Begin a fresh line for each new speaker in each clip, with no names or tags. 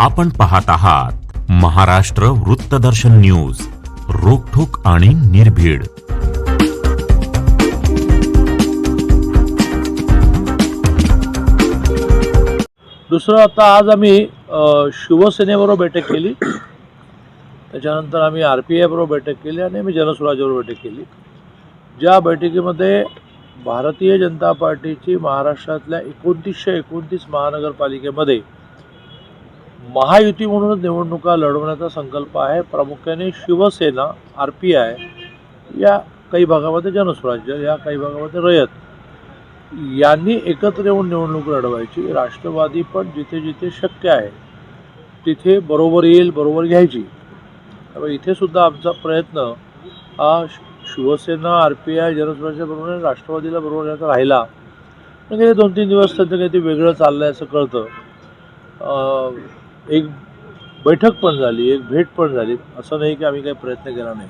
आपण पाहत आहात महाराष्ट्र वृत्तदर्शन न्यूज रोखोक आणि निर्भीड.
दुसरं आता आज आम्ही शिवसेनेबरोबर बैठक केली. त्याच्यानंतर आम्ही आर पी आयबरोबर बैठक केली आणि आम्ही जनस्वराज्याबरोबर बैठक केली. ज्या बैठकीमध्ये भारतीय जनता पार्टीची महाराष्ट्रातल्या एकोणतीसशे एकोणतीस महानगरपालिकेमध्ये महायुती म्हणून निवडणुका लढवण्याचा संकल्प आहे. प्रामुख्याने शिवसेना आर पी आय या काही भागामध्ये जनस्वराज्य या काही भागामध्ये रयत यांनी एकत्र येऊन निवडणूक लढवायची. राष्ट्रवादी पण जिथे जिथे शक्य आहे तिथे बरोबर येईल बरोबर घ्यायची. त्यामुळे इथे सुद्धा आमचा प्रयत्न हा शि- Shivsena R P I Janswarajya बरोबर राष्ट्रवादीला बरोबर येण्याचा राहिला. म्हणजे गेले दोन तीन दिवस त्यांचं काही ते वेगळं चाललं आहे असं कळतं. एक बैठक पण झाली एक भेट पण झाली. असं नाही की आम्ही काही प्रयत्न केला नाही.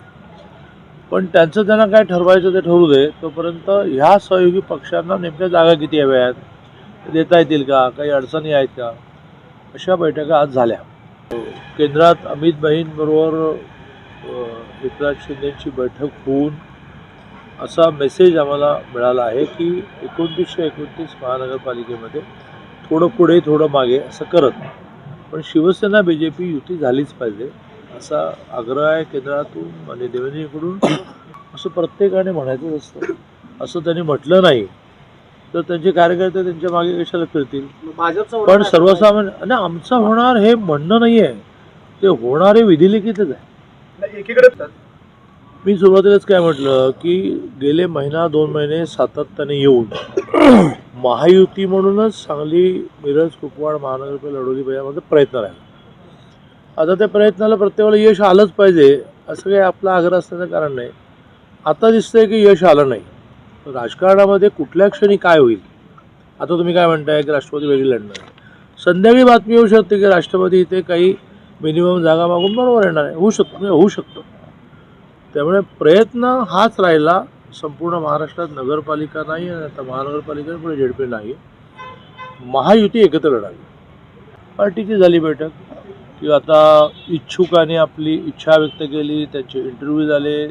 पण त्यांचं त्यांना काय ठरवायचं ते ठरू दे. तोपर्यंत ह्या सहयोगी पक्षांना नेमक्या जागा किती हव्या आहेत देता येतील का? काही अडचणी आहेत का? अशा बैठका आज झाल्या. केंद्रात अमित बहीणबरोबर एकनाथ शिंदेची बैठक होऊन असा मेसेज आम्हाला मिळाला आहे की एकोणतीसशे एकोणतीस महानगरपालिकेमध्ये थोडं पुढे थोडं मागे असं करत पण शिवसेना बी जे पी युती झालीच पाहिजे असा आग्रह आहे केंद्रातून माननीय देवेंद्रजीकडून. असं प्रत्येकाने म्हणायचं असतं. असं त्यांनी म्हटलं नाही तर त्यांचे कार्यकर्ते त्यांच्या मागे कशाला फिरतील? पण सर्वसामान्य आणि आमचं होणार हे म्हणणं नाही आहे ते होणारे विधिलिखितच आहे.
एकीकडे
मी सुरुवातीलाच काय म्हटलं की गेले महिना दोन महिने सातत्याने येऊन महायुती म्हणूनच सांगली मिरज कुपवाड महानगरपालिका लढवली पाहिजे माझा प्रयत्न राहिला. आता त्या प्रयत्नाला प्रत्येकाला यश आलंच पाहिजे असं काही आपला आग्रह असण्याचं कारण नाही. आता दिसतंय की यश आलं नाही. राजकारणामध्ये कुठल्या क्षणी काय होईल? आता तुम्ही काय म्हणताय की राष्ट्रपती वेगळी लढणार? आहे संध्याकाळी बातमी येऊ शकते की राष्ट्रपती इथे काही मिनिमम जागा मागून बरोबर येणार आहे. होऊ शकतो म्हणजे होऊ शकतो. त्यामुळे प्रयत्न हाच राहिला. संपूर्ण महाराष्ट्रात नगरपालिका नाही आणि आता महानगरपालिका पुढे झेडपे नाही. महायुती एकत्र लढावी. पार्टीची झाली बैठक. की आता इच्छुकाने आपली इच्छा व्यक्त केली त्यांचे इंटरव्ह्यू झाले.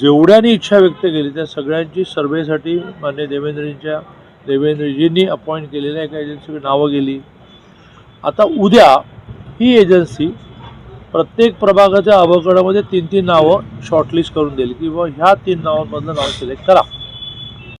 जेवढ्यांनी इच्छा व्यक्त केली त्या सगळ्यांची सर्वेसाठी मान्य देवेंद्रजींच्या देवेंद्रजींनी अपॉइंट केलेल्या एका एजन्सीकडे नावं गेली. आता उद्या ही एजन्सी प्रत्येक प्रभागाच्या अवकडामध्ये तीन तीन नावं शॉर्टलिस्ट करून देईल किंवा ह्या तीन नावांमधलं नाव सिलेक्ट करा.